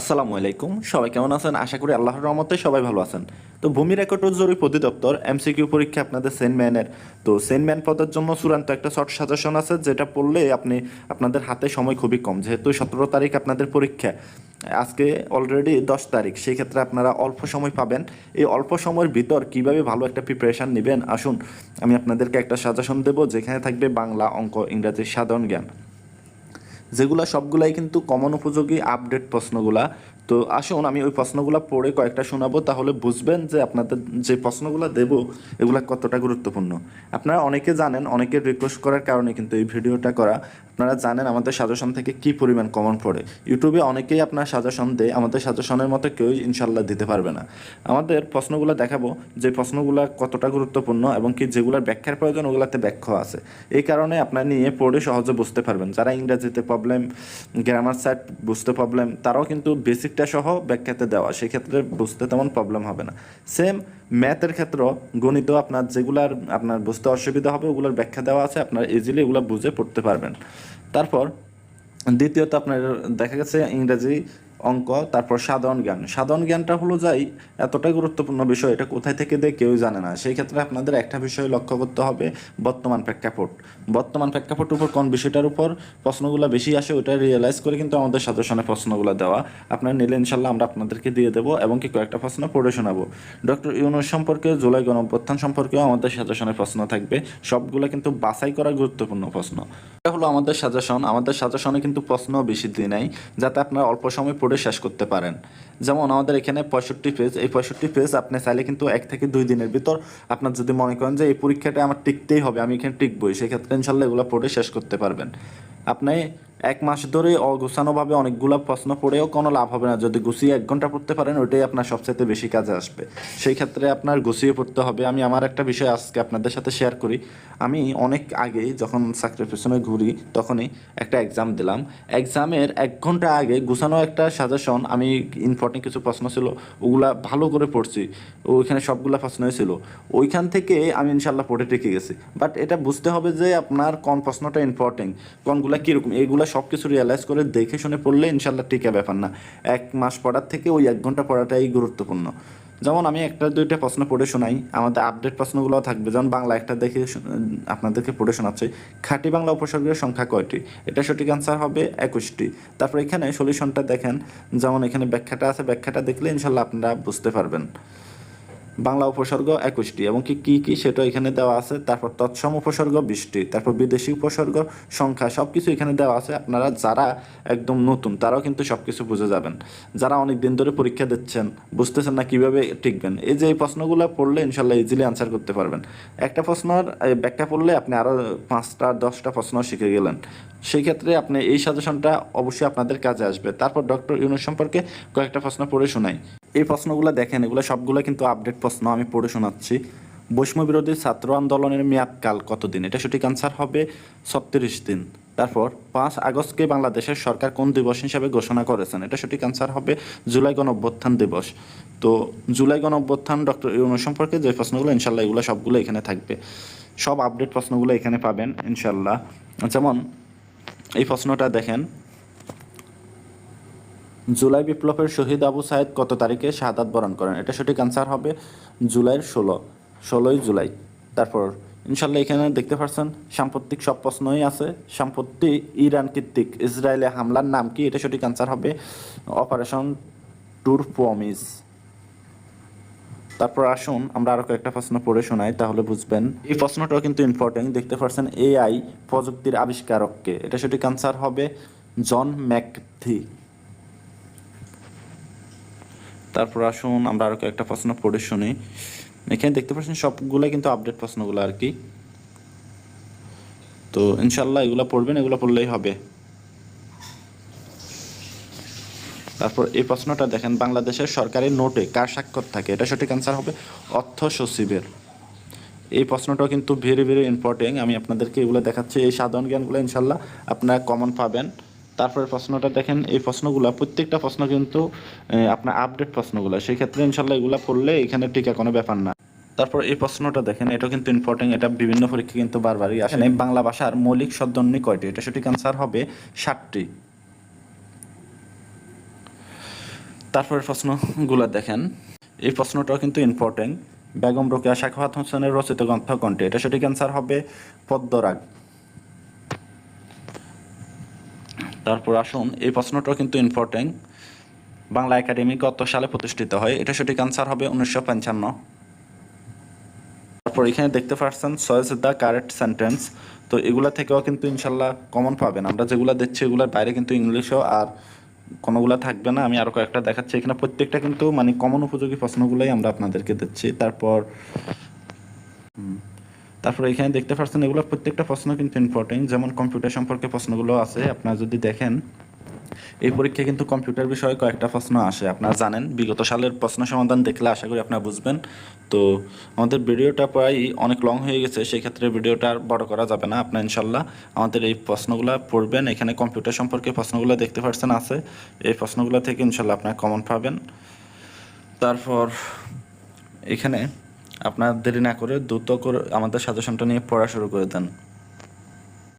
আসসালামু আলাইকুম। সবাই কেমন আছেন? আশা করি আল্লাহর রহমতে সবাই ভালো আছেন। তো ভূমি রেকর্ড ও জরিপ অধিদপ্তর এমসিকিউ পরীক্ষা আপনাদের সেনম্যানের তো সেনম্যান পদের জন্য চূড়ান্ত একটা শর্ট সাজেশন আছে, যেটা পড়লে আপনি, আপনাদের হাতে সময় খুবই কম, যেহেতু সতেরো তারিখ আপনাদের পরীক্ষা। আজকে অলরেডি দশ তারিখ, সেই ক্ষেত্রে আপনারা অল্প সময় পাবেন। এই অল্প সময়ের ভিতর কীভাবে ভালো একটা প্রিপারেশান নেবেন? আসুন, আমি আপনাদেরকে একটা সাজেশন দেবো, যেখানে থাকবে বাংলা, অঙ্ক, ইংরাজি, সাধারণ জ্ঞান। যেগুলা সবগুলাই কিন্তু কমন উপযোগী আপডেট প্রশ্নগুলা। তো আসুন, আমি ওই প্রশ্নগুলো পড়ে কয়েকটা শোনাবো, তাহলে বুঝবেন যে আপনাদের যে প্রশ্নগুলো দেব, এগুলো কতটা গুরুত্বপূর্ণ। আপনারা অনেকে জানেন অনেকে রিকোয়েস্ট করার কারণে কিন্তু এই ভিডিওটা করা। আপনারা জানেন আমাদের সাজেশন থেকে কি পরিমাণ কমন পড়ে। ইউটিউবে অনেকেই আপনার সাজেশন দেয়, আমাদের সাজেশনের মতো কেউই ইনশাল্লাহ দিতে পারবে না। আমাদের প্রশ্নগুলো দেখাবো, যে প্রশ্নগুলো কতটা গুরুত্বপূর্ণ এবং কি যেগুলোর ব্যাখ্যার প্রয়োজন ওগুলোতে ব্যাখ্যা আছে। এই কারণে আপনার নিয়ে পড়ে সহজে বুঝতে পারবেন। যারা ইংরেজিতে প্রবলেম গ্রামার সাইড বুঝতে প্রবলেম তারাও কিন্তু বেসিকটা সহ ব্যাখ্যাতে দেওয়া, সেক্ষেত্রে বুঝতে তেমন প্রবলেম হবে না। সেম ম্যাথের ক্ষেত্র গণিত আপনার যেগুলার আপনার বুঝতে অসুবিধা হবে, ওগুলোর ব্যাখ্যা দেওয়া আছে, আপনার ইজিলি এগুলো বুঝে পড়তে পারবেন। তারপর দ্বিতীয়ত আপনার দেখা গেছে ইংরেজি অঙ্ক, তারপর সাধারণ জ্ঞান। সাধারণ জ্ঞানটা হলো যাই এতটাই গুরুত্বপূর্ণ বিষয়, এটা কোথায় থেকে দেয় কেউ জানে না। সেই ক্ষেত্রে আপনাদের একটা বিষয় লক্ষ্য করতে হবে, বর্তমান প্রেক্ষাপট। বর্তমান প্রেক্ষাপট উপর কোন বিষয়টার উপর প্রশ্নগুলো বেশি আসে, ওটা রিয়েলাইজ করে কিন্তু আমাদের সাজেশনে প্রশ্নগুলো দেওয়া। আপনারা নিলে ইনশাল্লাহ আমরা আপনাদেরকে দিয়ে দেবো এবং কি কয়েকটা প্রশ্ন পড়ে শোনাবো। ডক্টর ইউনুস সম্পর্কে, জুলাই গণঅভ্যুত্থান সম্পর্কেও আমাদের সাজেশনে প্রশ্ন থাকবে। সবগুলো কিন্তু বাছাই করা গুরুত্বপূর্ণ প্রশ্ন। এটা হলো আমাদের সাজেশন। আমাদের সাজেশনে কিন্তু প্রশ্ন বেশি দিই নাই, যাতে আপনারা অল্প সময় পড়ে শেষ করতে পারেন। যেমন আমাদের এখানে পঁয়ষট্টি পেজ এই পঁয়ষট্টি পেজ আপনি চাইলে কিন্তু এক থেকে দুই দিনের ভিতর আপনার যদি মনে করেন যে এই পরীক্ষাটা আমার টিকতেই হবে, আমি এখানে টিকবই, সেক্ষেত্রে ইনশাল্লাহ এগুলো পড়ে শেষ করতে পারবেন। আপনি এক মাস ধরে অগোছানোভাবে অনেকগুলো প্রশ্ন পড়েও কোনো লাভ হবে না। যদি গুছিয়ে এক ঘণ্টা পড়তে পারেন, ওইটাই আপনার সবচেয়ে বেশি কাজে আসবে। সেই ক্ষেত্রে আপনার গুছিয়ে পড়তে হবে। আমি আমার একটা বিষয় আজকে আপনাদের সাথে শেয়ার করি। আমি অনেক আগেই যখন চাকরির পেছনে ঘুরি, তখনই একটা এক্সাম দিলাম। এক্সামের এক ঘণ্টা আগে গুছানো একটা সাজেশন আমি ইম্পর্টেন্ট কিছু প্রশ্ন ছিল, ওগুলা ভালো করে পড়ছি। ওইখানে সবগুলা প্রশ্নই ছিল। ওইখান থেকে আমি ইনশাল্লাহ পড়ে টিকে গেছি। বাট এটা বুঝতে হবে যে আপনার কোন প্রশ্নটা ইম্পর্টেন্ট কোনগুলা কীরকম এইগুলা সব কিছু রিয়েলাইজ করে দেখে শুনে পড়লে ইনশাল্লাহ টিকা ব্যাপার না। এক মাস পড়ার থেকে ওই এক ঘণ্টা পড়াটাই গুরুত্বপূর্ণ। যেমন আমি একটা দুইটা প্রশ্ন পড়ে শোনাই, আমাদের আপডেট প্রশ্নগুলো থাকবে। যেমন বাংলা একটা দেখে আপনাদেরকে পড়ে শোনাচ্ছে, খাঁটি বাংলা উপসর্গের সংখ্যা কয়টি? এটা সঠিক অ্যান্সার হবে একুশটি। তারপর এখানে সলিউশনটা দেখেন, যেমন এখানে ব্যাখ্যাটা আছে, ব্যাখ্যাটা দেখলে ইনশাল্লাহ আপনারা বুঝতে পারবেন। বাংলা উপসর্গ একুশটি, এবং কি, কী কী সেটা এখানে দেওয়া আছে। তারপর তৎসম উপসর্গ বিশটি, তারপর বিদেশি উপসর্গ সংখ্যা সব কিছু এখানে দেওয়া আছে। আপনারা যারা একদম নতুন, তারাও কিন্তু সব কিছু বুঝে যাবেন। যারা অনেক দিন ধরে পরীক্ষা দিচ্ছেন, বুঝতেছেন না কীভাবে টিকবেন। এই যে এই প্রশ্নগুলো পড়লে ইনশাল্লাহ ইজিলি আনসার করতে পারবেন। একটা প্রশ্নের ব্যাখ্যা পড়লে আপনি আরও পাঁচটা, দশটা প্রশ্ন শিখে গেলেন। সেই ক্ষেত্রে আপনি এই সাজেশনটা অবশ্যই আপনাদের কাজে আসবে। তারপর ডক্টর ইউনুস সম্পর্কে কয়েকটা প্রশ্ন পড়ে শোনাই। এই প্রশ্নগুলো দেখেন, এগুলো সবগুলো কিন্তু আপডেট প্রশ্ন আমি পড়ে শোনাচ্ছি। বৈষম্য বিরোধী ছাত্র আন্দোলনের মেয়াদকাল কতদিন? এটা সঠিক আনসার হবে ছত্রিশ দিন। তারপর, পাঁচ আগস্টকে বাংলাদেশের সরকার কোন দিবস হিসাবে ঘোষণা করেছেন? এটা সঠিক আনসার হবে জুলাই গণ অভ্যুত্থান দিবস। তো, জুলাই গণ অভ্যুত্থান ডক্টর ইউনুস সম্পর্কে যে প্রশ্নগুলো, ইনশাল্লাহ এগুলো সবগুলো এখানে থাকবে। সব আপডেট প্রশ্নগুলো এখানে পাবেন, ইনশাল্লাহ। যেমন, এই প্রশ্নটা দেখেন জুলাই বিপ্লবের শহীদ আবু সাইদ কত তারিখে শাহাদাত বরণ করেন? এটা সঠিক আনসার হবে জুলাইয়ের ষোলো, ষোলোই জুলাই। তারপর ইনশাল্লাহ এখানে দেখতে পাচ্ছেন সাম্প্রতিক সব প্রশ্নই আছে। সাম্প্রতি ইরান কর্তৃক ইসরায়েলে হামলার নাম কি? এটা সঠিক আনসার হবে অপারেশন টুর পমিজ তারপর আসুন, আমরা আরও কয়েকটা প্রশ্ন পড়ে শোনাই, তাহলে বুঝবেন। এই প্রশ্নটাও কিন্তু ইম্পর্টেন্ট দেখতে পাচ্ছেন এআই প্রযুক্তির আবিষ্কারককে। এটা সঠিক আনসার হবে জন ম্যাকথি। তারপর আসুন, আমরা আরও কয়েকটা প্রশ্ন পড়ে শুনি। এখানে দেখতে পাচ্ছেন সবগুলো কিন্তু আপডেট প্রশ্নগুলো আর কি। তো ইনশাল্লাহ এগুলো পড়বেন, এগুলো পড়লেই হবে। তারপর এই প্রশ্নটা দেখেন, বাংলাদেশের সরকারি নোটে কার স্বাক্ষর থাকে? এটা সঠিক আনসার হবে অর্থ সচিবের। এই প্রশ্নটাও কিন্তু ভেরি ভেরি ইম্পর্টেন্ট আমি আপনাদেরকে এগুলো দেখাচ্ছি, এই সাধারণ জ্ঞানগুলো ইনশাল্লাহ আপনারা কমন পাবেন। তারপরে প্রশ্নটা দেখেন, এই প্রশ্নগুলো, প্রত্যেকটা প্রশ্ন কিন্তু আপনার আপডেট প্রশ্নগুলো। সেই ক্ষেত্রে ইনশাল্লাহ এগুলো পড়লে এখানে টিকা কোনো ব্যাপার না। তারপর এই প্রশ্নটা দেখেন, এটা কিন্তু ইম্পর্টেন্ট এটা বিভিন্ন পরীক্ষা কিন্তু বারবারই আসে। এই বাংলা ভাষার মৌলিক সদ্যন্নি কয়টি? এটা সঠিক আনসার হবে ষাটটি। তারপরে প্রশ্নগুলো দেখেন, এই প্রশ্নটাও কিন্তু ইম্পর্টেন্ট বেগম রোকেয়া, শাখাওয়াত হোসেনের রচিত গ্রন্থ কোনটি? এটা সঠিক অ্যান্সার হবে পদ্মরাগ। তারপর আসুন, এই প্রশ্নটাও কিন্তু ইম্পর্টেন্ট বাংলা একাডেমি কত সালে প্রতিষ্ঠিত হয়? এটা সঠিক আনসার হবে উনিশশো পঞ্চান্ন। তারপর এখানে দেখতে পাচ্ছেন সয়েজ দ্য কারেক্ট সেন্টেন্স তো এগুলা থেকেও কিন্তু ইনশাল্লাহ কমন পাবেন। আমরা যেগুলো দিচ্ছি এগুলোর বাইরে কিন্তু ইংলিশও আর কোনোগুলা থাকবে না। আমি আরও কয়েকটা দেখাচ্ছি। এখানে প্রত্যেকটা কিন্তু মানে কমন উপযোগী প্রশ্নগুলোই আমরা আপনাদেরকে দিচ্ছি। তারপর তারপর এখানে দেখতে পাচ্ছেন এগুলো প্রত্যেকটা প্রশ্ন কিন্তু ইম্পর্টেন্ট যেমন কম্পিউটার সম্পর্কে প্রশ্নগুলো আছে, আপনারা যদি দেখেন, এই পরীক্ষায় কিন্তু কম্পিউটার বিষয়ে কয়েকটা প্রশ্ন আসে। আপনারা জানেন, বিগত সালের প্রশ্ন সমাধান দেখলে আশা করি আপনারা বুঝবেন। তো আমাদের ভিডিওটা প্রায় অনেক লং হয়ে গেছে সেই ক্ষেত্রে ভিডিওটা আর বড় করা যাবে না। আপনার ইনশাল্লাহ আমাদের এই প্রশ্নগুলো পড়বেন। এখানে কম্পিউটার সম্পর্কে প্রশ্নগুলো দেখতে পাচ্ছেন আছে। এই প্রশ্নগুলো থেকে ইনশাল্লাহ আপনারা কমন পাবেন। তারপর এখানে আপনার দেরি না করে দ্রুত করে আমাদের সাজেশনটা নিয়ে পড়া শুরু করে দেন।